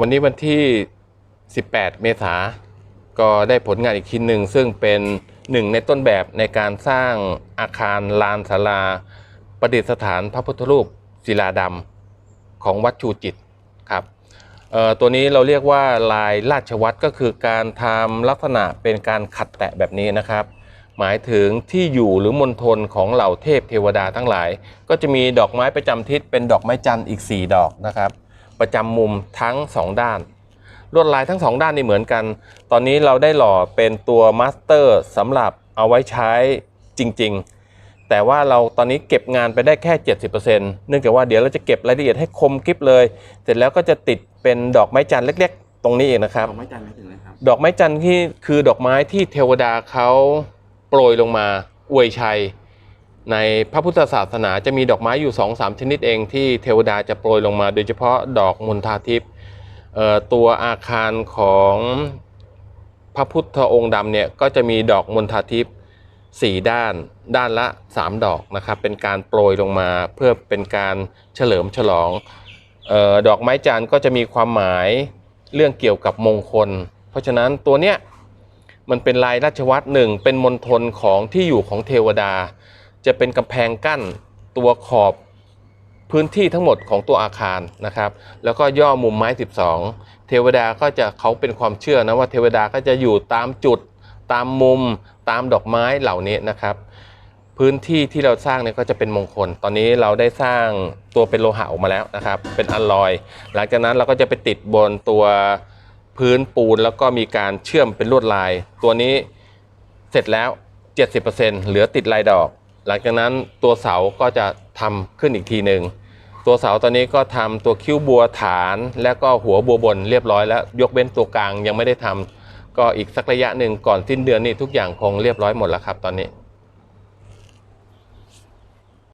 วันนี้วันที่ 18 เมษาก็ได้ผลงานอีกชิ้นหนึ่ง ซึ่งเป็นหนึ่งในต้นแบบในการสร้างอาคารลานศาลา ประดิษฐานพระพุทธรูปศิลาดำของวัดชูจิตครับตัวนี้เราเรียกว่าลายราชวัตรก็คือการทำลักษณะเป็นการขัดแตะแบบนี้นะครับ หมายถึงที่อยู่หรือมณฑลของเหล่าเทพเทวดาทั้งหลาย ก็จะมีดอกไม้ประจำทิศเป็นดอกไม้จันทร์อีก 4 ดอกนะครับ ประจำมุมทั้ง 2 ด้าน ลวดลายทั้ง 2 ด้านนี่เหมือนกัน ตอนนี้เราได้หล่อเป็นตัวมาสเตอร์สำหรับเอาไว้ใช้จริง ๆ แต่ว่าเราตอนนี้เก็บงานไปได้แค่ 70%เนื่องจากว่าเดี๋ยวเราจะเก็บรายละเอียดให้คมกริบเลย เสร็จแล้วก็จะติดเป็นดอกไม้จันทร์เล็ก ๆ ตรงนี้เองนะครับผมไม่จันไม่ถึงเลยครับ ดอกไม้จันทร์ที่คือดอกไม้ที่เทวดาเขาโปรยลงมาอวยชัย ในพระพุทธศาสนาจะมีดอกไม้อยู่2อสามชนิดเองที่เทวดาจะโปรยลงมา โดยเฉพาะดอกมณฑาทิพย์ตัวอาคารของพระพุทธองค์ดำเนี่ยก็จะมีดอกมณฑาทิพย์สี่ด้านด้านละ 3 ดอกนะครับเป็นการโปรยลงมาเพื่อเป็นการเฉลิมฉลองออดอกไม้จันทร์ก็จะมีความหมายเรื่องเกี่ยวกับมงคล เพราะฉะนั้นตัวเนี้ยมันเป็นลายราชวัตรหนึ่งเป็นมณฑลของที่อยู่ของเทวดา จะเป็นกำแพงกั้นตัวขอบพื้นที่ทั้งหมดของตัวอาคารนะครับ แล้วก็ย่อมุมไม้ 12 เทวดาก็จะเขาเป็นความเชื่อนะว่าเทวดาก็จะอยู่ตามจุด ตามมุม ตามดอกไม้เหล่านี้นะครับ พื้นที่ที่เราสร้างเนี่ยก็จะเป็นมงคล ตอนนี้เราได้สร้างตัวเป็นโลหะออกมาแล้วนะครับ เป็นอัลลอย หลังจากนั้นเราก็จะไปติดบนตัวพื้นปูนแล้วก็มีการเชื่อมเป็นลวดลาย ตัวนี้เสร็จแล้ว 70%เหลือติดลายดอก หลังจากนั้นตัวเสาก็จะทำขึ้นอีกทีหนึ่งตัวเสาตอนนี้ก็ทำตัวคิ้วบัวฐาน และก็หัวบัวบนเรียบร้อยแล้วยกเว้นตัวกลางยังไม่ได้ทำก็อีกสักระยะหนึ่งก่อนสิ้นเดือนนี่ทุกอย่างคงเรียบร้อยหมดแล้วครับตอนนี้